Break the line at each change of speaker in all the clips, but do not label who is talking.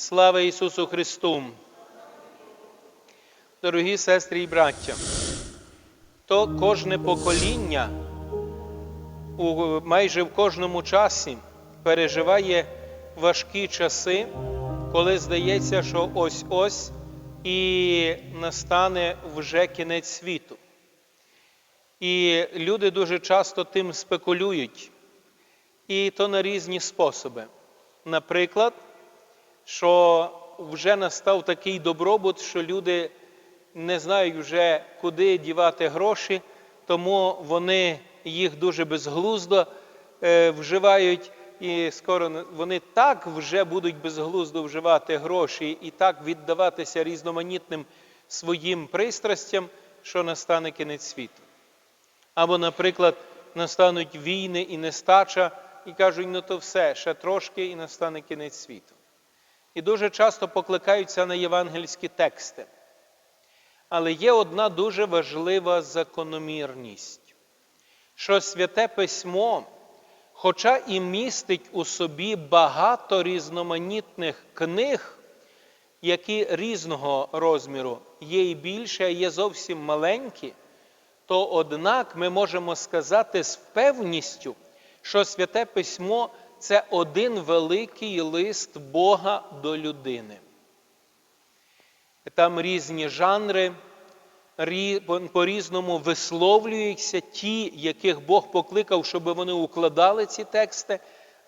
Слава Ісусу Христу! Дорогі сестри і браття, то кожне покоління у майже в кожному часі переживає важкі часи, коли здається, що ось-ось і настане вже кінець світу. І люди дуже часто тим спекулюють, і то на різні способи. Наприклад, що вже настав такий добробут, що люди не знають вже, куди дівати гроші, тому вони їх дуже безглуздо е, вживають, і скоро вони так вже будуть безглуздо вживати гроші і так віддаватися різноманітним своїм пристрастям, що настане кінець світу. Або, наприклад, настануть війни і нестача, і кажуть, ну то все, ще трошки і настане кінець світу. І дуже часто покликаються на євангельські тексти. Але є одна дуже важлива закономірність, що Святе Письмо, хоча і містить у собі багато різноманітних книг, які різного розміру є і більше, а є зовсім маленькі, то однак ми можемо сказати з певністю, що Святе Письмо це один великий лист Бога до людини. Там різні жанри, по-різному висловлюються ті, яких Бог покликав, щоб вони укладали ці тексти,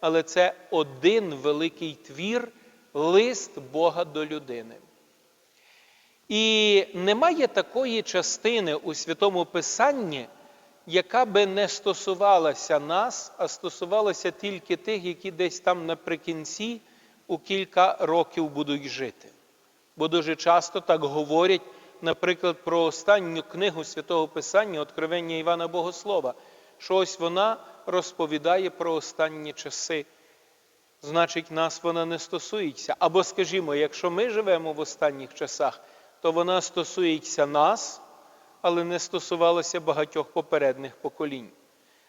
але це один великий твір, лист Бога до людини. І немає такої частини у Святому Писанні, яка би не стосувалася нас, а стосувалася тільки тих, які десь там наприкінці у кілька років будуть жити. Бо дуже часто так говорять, наприклад, про останню книгу Святого Писання, Откровення Івана Богослова, що ось вона розповідає про останні часи. Значить, нас вона не стосується. Або, скажімо, якщо ми живемо в останніх часах, то вона стосується нас, але не стосувалася багатьох попередніх поколінь.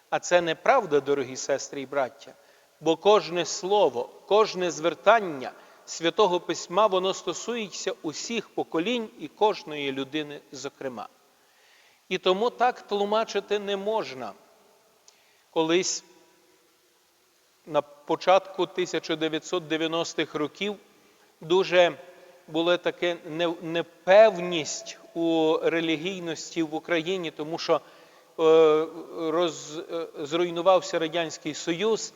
А це неправда, дорогі сестри і браття, бо кожне слово, кожне звертання Святого Письма, воно стосується усіх поколінь і кожної людини, зокрема. І тому так тлумачити не можна. Колись на початку 1990-х років дуже була така непевність у релігійності в Україні, тому що роз, зруйнувався Радянський Союз,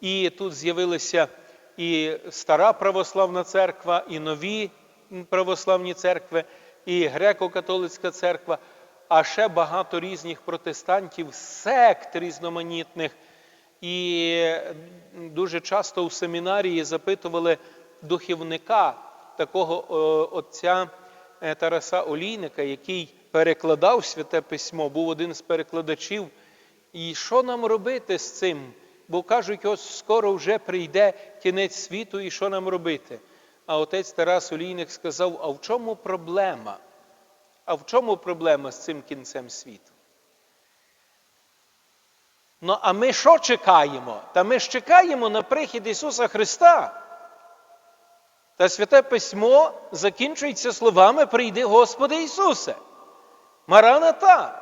і тут з'явилися і стара православна церква, і нові православні церкви, і греко-католицька церква, а ще багато різних протестантів, сект різноманітних. І дуже часто у семінарії запитували духівника такого отця Тараса Олійника, який перекладав святе письмо, був один з перекладачів. І що нам робити з цим? Бо кажуть, ось скоро вже прийде кінець світу, і що нам робити? А отець Тарас Олійник сказав: а в чому проблема? А в чому проблема з цим кінцем світу? Ну, а ми що чекаємо? Та ми ж чекаємо на прихід Ісуса Христа. Та Святе Письмо закінчується словами Прийди, Господи Ісусе. Мараната.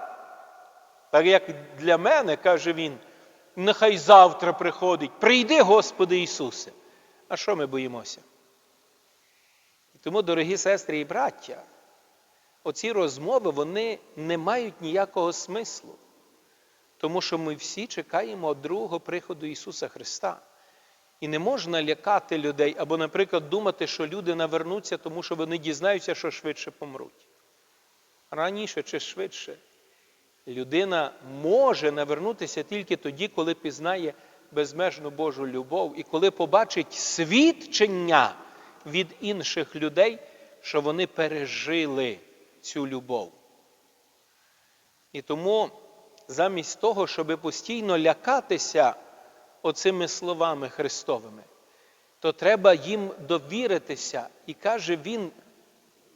Так як для мене, каже Він, нехай завтра приходить. Прийди, Господи Ісусе. А що ми боїмося? Тому, дорогі сестри і браття, оці розмови вони не мають ніякого смислу. Тому що ми всі чекаємо другого приходу Ісуса Христа. І не можна лякати людей або, наприклад, думати, що люди навернуться, тому що вони дізнаються, що швидше помруть. Раніше чи швидше. Людина може навернутися тільки тоді, коли пізнає безмежну Божу любов і коли побачить свідчення від інших людей, що вони пережили цю любов. І тому замість того, щоб постійно лякатися оцими словами Христовими, то треба їм довіритися. І каже Він,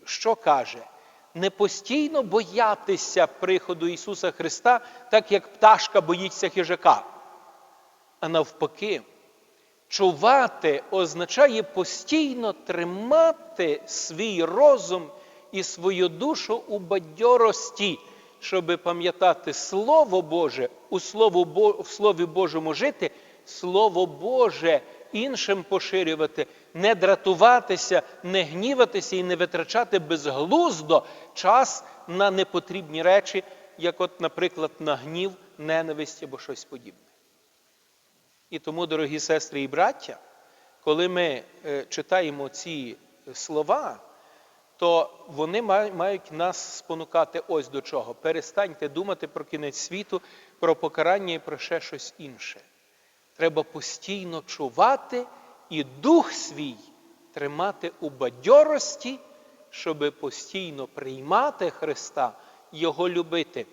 що каже? Не постійно боятися приходу Ісуса Христа, так як пташка боїться хижака, а навпаки, Чувати означає постійно тримати свій розум і свою душу у бадьорості, щоб пам'ятати Слово Боже, у Слові Божому жити, Слово Боже іншим поширювати, не дратуватися, не гніватися і не витрачати безглуздо час на непотрібні речі, як, от, наприклад, на гнів, ненависть або щось подібне. І тому, дорогі сестри і браття, коли ми е, читаємо ці слова, то вони мають нас спонукати ось до чого. Перестаньте думати про кінець світу, про покарання і про ще щось інше. Треба постійно чувати і дух свій тримати у бадьорості, щоб постійно приймати Христа, Його любити,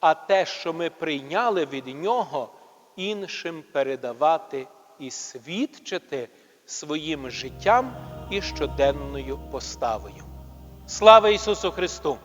а те, що ми прийняли від Нього, іншим передавати і свідчити своїм життям і щоденною поставою. Слава Ісусу Христу!